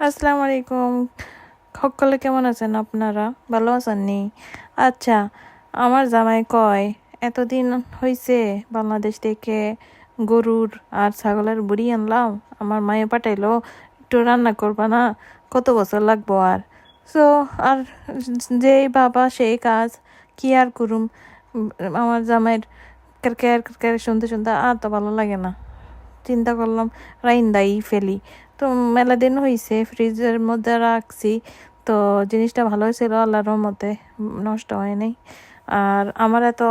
আসসালামু আলাইকুম। সকলে কেমন আছেন আপনারা? ভালো আছেন নি? আচ্ছা আমার জামাই কয়, এতদিন হয়েছে বাংলাদেশ থেকে গরুর আর ছাগলের বুড়ি আনলাম। আমার মায়ে পাঠাইলো, একটু রান্না করবা না? কত বছর লাগবো আর? সো আর যেই বাবা সেই কাজ, কি আর করুম? আমার জামাইয়ের কেরকের কেরকের শুনতে শুনতে আর তো ভালো লাগে না। চিন্তা করলাম, রাইন রাইন্দাই ফেলি। তো মেলা দিন হয়েছে ফ্রিজের মধ্যে রাখছি। তো জিনিসটা ভালো হয়েছিল আল্লাহর মতে নষ্ট হয় নাই। আর আমার এত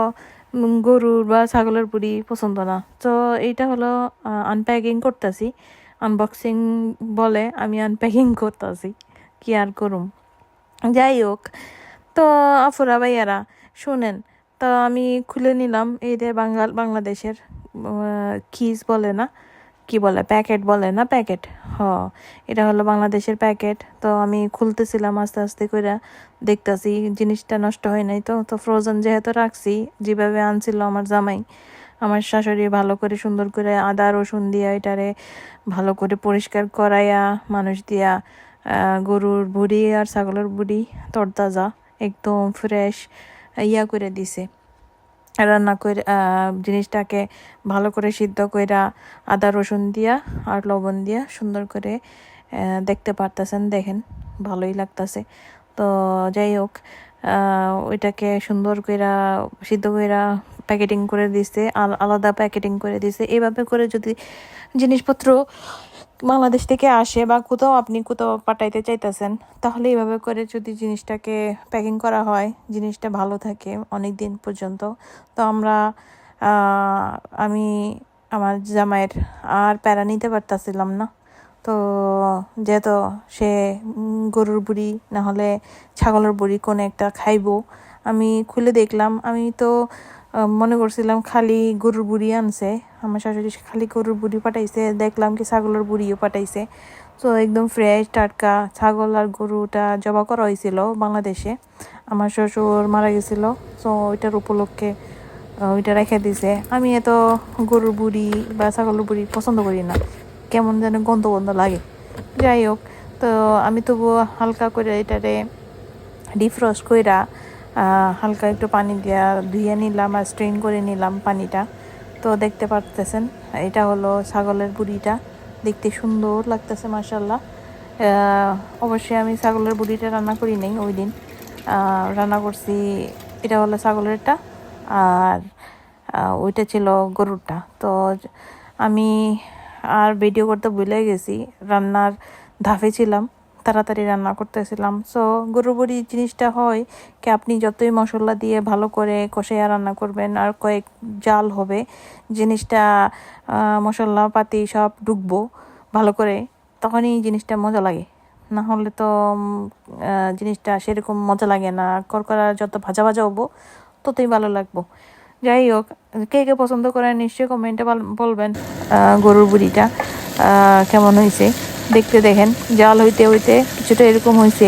গরুর বা ছাগলের পুরি পছন্দ না। তো এইটা হলো আনপ্যাকিং করতেছি। আনবক্সিং বলে আমি আনপ্যাকিং করতেছি, কি আর করুম। যাই হোক, তো আফুরা ভাইয়ারা, শোনেন, তো আমি খুলে নিলাম এই যে বাঙ্গাল বাংলাদেশের কিস বলে না, কি বলে প্যাকেট বলে না প্যাকেট হ, এটা হলো বাংলাদেশের প্যাকেট। তো আমি খুলতেছিলাম আস্তে আস্তে করে দেখতাছি জিনিসটা নষ্ট হয় নাই তো। তো ফ্রোজেন যেহেতু রাখছি, যেভাবে আনছিল আমার জামাই, আমার শাশুড়ি ভালো করে সুন্দর করে আদা, রসুন দিয়া এটারে ভালো করে পরিষ্কার করাইয়া, মানুষ দিয়া গরুর বুড়ি আর ছাগলের বুড়ি তরতাজা, একদম ফ্রেশ ইয়া করে দিছে। রান্না করে জিনিসটাকে ভালো করে সিদ্ধ কইরা আদা, রসুন দিয়া আর লবণ দিয়া সুন্দর করে দেখতে পারতেছেন, দেখেন, ভালোই লাগতেছে। তো যাই হোক ওইটাকে সুন্দর কইরা, সিদ্ধ কইরা প্যাকেটিং করে দিছে, আল- আলাদা প্যাকেটিং করে দিছে। এভাবে করে যদি জিনিসপত্র বাংলাদেশ থেকে আসে বা কোথাও আপনি কোথাও পাঠাইতে চাইতেছেন, তাহলে এইভাবে করে যদি জিনিসটাকে প্যাকিং করা হয়, জিনিসটা ভালো থাকে অনেক দিন পর্যন্ত, তো আমরা আমি আমার জামাইয়ের আর প্যারা নিতে পারতাছিলাম না। তো যেহেতু সে গরুর বুড়ি না হলে ছাগলের বুড়ি কোনো একটা খাইবো আমি খুলে দেখলাম। আমি তো মনে করছিলাম খালি গরুর বুড়ি আনছে। আমার শাশুড়ি খালি গরুর বুড়ি পাঠাইছে। দেখলাম কি ছাগলের বুড়িও পাঠাইছে। তো একদম ফ্রেশ টাটকা ছাগল আর গরুটা জবা করা হয়েছিল বাংলাদেশে। আমার শ্বশুর মারা গেছিল, তো ওইটার উপলক্ষে ওইটা রেখে দিছে। আমি এত গরুর বুড়ি বা ছাগলের বুড়ি পছন্দ করি না। কেমন যেন গন্ধ গন্ধ লাগে। যাই হোক, তো আমি তবুও হালকা করে এটারে ডিফ্রস্ট কইরা হালকা একটু পানি দিয়া ধুয়ে নিলাম আর স্ট্রেন করে নিলাম পানিটা। তো দেখতে পারতেছেন, এটা হলো ছাগলের বুড়িটা। দেখতে সুন্দর লাগতেছে মাসাল্লাহ অবশ্যই আমি ছাগলের বুড়িটা রান্না করি নাই ওই দিন রান্না করছি, এটা হলো ছাগলেরটা আর ওইটা ছিল গরুরটা। তো আমি আর ভিডিও করতে ভুলে গেছি, রান্নার ধাপে ছিলাম। তাড়াতাড়ি রান্না করতেছিলাম। সো গরু বড়ি জিনিসটা হয় কি, আপনি যতই মশলা দিয়ে ভালো করে কষাইয়া রান্না করবেন, আর কয়েক জাল হবে, জিনিসটা মশলা, পাতি সব ঢুকবো ভালো করে, তখনই জিনিসটা মজা লাগে। না হলে তো জিনিসটা সেরকম মজা লাগে না। করকরা যত ভাজা ভাজা হব, ততই ভালো লাগবো। যাই হোক, কে কে পছন্দ করেন, নিশ্চয়ই কমেন্টে বলবেন গরুর বুড়িটা কেমন হয়েছে দেখতে দেখেন, জাল হইতে হইতে কিছুটা এরকম হয়েছে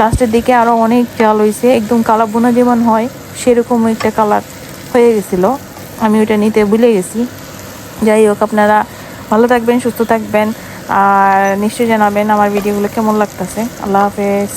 লাস্টের দিকে আরও অনেক জাল হয়েছে একদম কালা বোনা যেমন হয়, সেরকম একটা কালার হয়ে গেছিল। আমি ওইটা নিতে ভুলে গেছি। যাই হোক, আপনারা ভালো থাকবেন, সুস্থ থাকবেন, আর নিশ্চয়ই জানাবেন আমার ভিডিওগুলো কেমন লাগতেছে। আল্লাহ হাফেজ।